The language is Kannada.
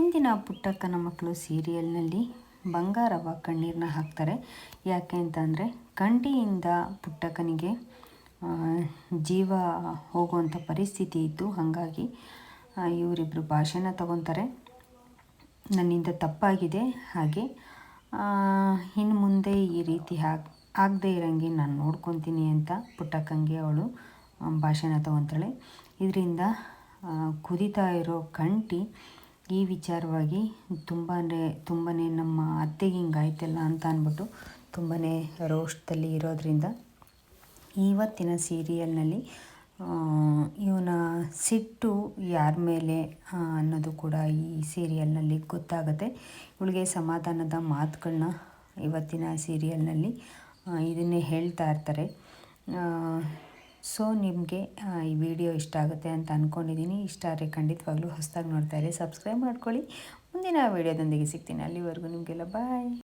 ಇಂದಿನ ಪುಟ್ಟಕ್ಕನ ಮಕ್ಕಳು ಸೀರಿಯಲ್ನಲ್ಲಿ ಬಂಗಾರವ ಕಣ್ಣೀರನ್ನ ಹಾಕ್ತಾರೆ. ಯಾಕೆ ಅಂತಂದರೆ ಕಂಟಿಯಿಂದ ಪುಟ್ಟಕ್ಕನಿಗೆ ಜೀವ ಹೋಗುವಂಥ ಪರಿಸ್ಥಿತಿ ಇತ್ತು. ಹಾಗಾಗಿ ಇವರಿಬ್ಬರು ಭಾಷೆನ ತಗೊತಾರೆ. ನನ್ನಿಂದ ತಪ್ಪಾಗಿದೆ. ಹಾಗೆ ಇನ್ನು ಮುಂದೆ ಈ ರೀತಿ ಹಾಕ್ ಆಗದೇ ಇರೋಂಗೆ ನಾನು ನೋಡ್ಕೊತೀನಿ ಅಂತ ಪುಟ್ಟಕ್ಕಂಗೆ ಅವಳು ಭಾಷೆನ ತಗೊತಾಳೆ. ಇದರಿಂದ ಕುದಿತಾ ಇರೋ ಕಂಟಿ ಈ ವಿಚಾರವಾಗಿ ತುಂಬಾ ತುಂಬಾ ನಮ್ಮ ಅತ್ತೆಗೆ ಹಿಂಗಾಯ್ತಲ್ಲ ಅಂತ ಅಂದ್ಬಿಟ್ಟು ತುಂಬಾ ರೋಷ್ಟಲ್ಲಿ ಇರೋದರಿಂದ ಇವತ್ತಿನ ಸೀರಿಯಲ್ನಲ್ಲಿ ಇವನ ಸಿಟ್ಟು ಯಾರ ಮೇಲೆ ಅನ್ನೋದು ಕೂಡ ಈ ಸೀರಿಯಲ್ನಲ್ಲಿ ಗೊತ್ತಾಗುತ್ತೆ. ಇವಳಿಗೆ ಸಮಾಧಾನದ ಮಾತುಗಳನ್ನ ಇವತ್ತಿನ ಸೀರಿಯಲ್ನಲ್ಲಿ ಇದನ್ನೇ ಹೇಳ್ತಾ ಇರ್ತಾರೆ. ಸೊ ನಿಮಗೆ ಈ ವಿಡಿಯೋ ಇಷ್ಟ ಆಗುತ್ತೆ ಅಂತ ಅಂದ್ಕೊಂಡಿದ್ದೀನಿ ಇಷ್ಟ ಆದರೆ ಖಂಡಿತವಾಗ್ಲೂ ಹೊಸದಾಗಿ ನೋಡ್ತಾ ಇರಿ. ಸಬ್ಸ್ಕ್ರೈಬ್ ಮಾಡ್ಕೊಳ್ಳಿ. ಮುಂದಿನ ವೀಡಿಯೋದೊಂದಿಗೆ ಸಿಗ್ತೀನಿ. ಅಲ್ಲಿವರೆಗೂ ನಿಮಗೆಲ್ಲ ಬಾಯ್